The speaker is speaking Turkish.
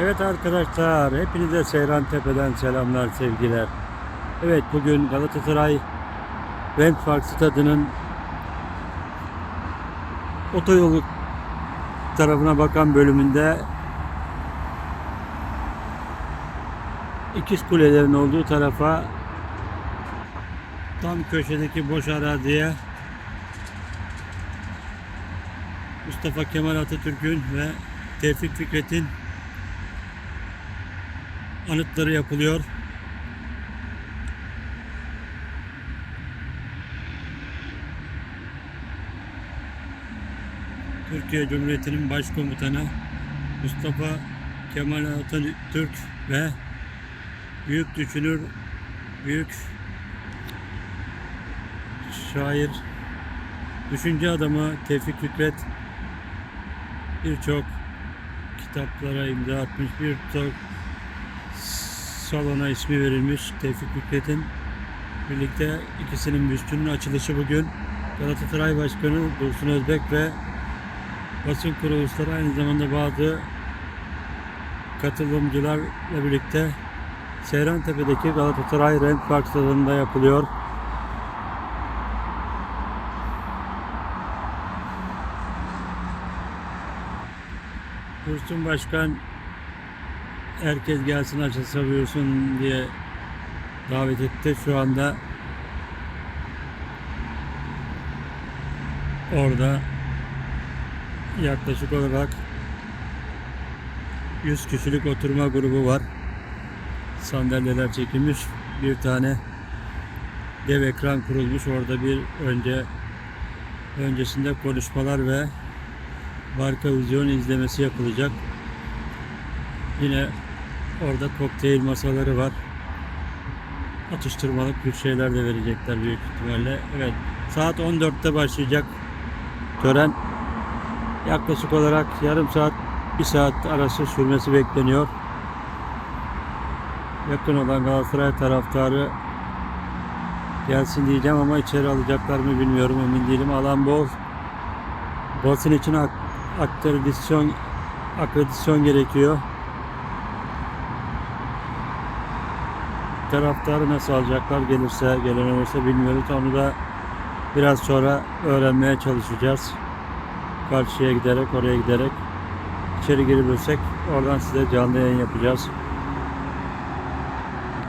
Evet arkadaşlar, hepinize Seyran Tepe'den selamlar, sevgiler. Evet, bugün Galatasaray Rent Park Stadı'nın otoyolu tarafına bakan bölümünde ikiz kulelerin olduğu tarafa tam köşedeki boş araziye Mustafa Kemal Atatürk'ün ve Tevfik Fikret'in anıtları yapılıyor. Türkiye Cumhuriyeti'nin başkomutanı Mustafa Kemal Atatürk ve büyük düşünür, büyük şair, düşünce adamı Tevfik Fikret birçok kitaplara imza atmış, birçok salona ismi verilmiş Tevfik Fikret'in birlikte ikisinin büstünün açılışı bugün Galatasaray Başkanı Dursun Özbek ve basın kuruluşları aynı zamanda bazı katılımcılarla birlikte Seyrantepe'deki Galatasaray Rent Park stadında yapılıyor. Dursun Başkan herkes gelsin açılsa buyursun diye davet etti. Şu anda orada yaklaşık olarak 100 kişilik oturma grubu var. Sandalyeler çekilmiş. Bir tane dev ekran kurulmuş. Orada bir önce öncesinde konuşmalar ve marka vizyon izlemesi yapılacak. Yine orada kokteyl masaları var. Atıştırmalık bir şeyler de verecekler büyük ihtimalle. Evet saat 14'te başlayacak tören. Yaklaşık olarak yarım saat bir saat arası sürmesi bekleniyor. Yakın olan Galatasaray taraftarı gelsin diyeceğim ama içeri alacaklar mı bilmiyorum emin değilim. Alan bol. Basın için ak- akreditasyon akreditasyon gerekiyor. Taraftarı nasıl alacaklar gelirse olursa bilmiyoruz. Onu da biraz sonra öğrenmeye çalışacağız. Karşıya giderek oraya giderek içeri girebilirsek oradan size canlı yayın yapacağız.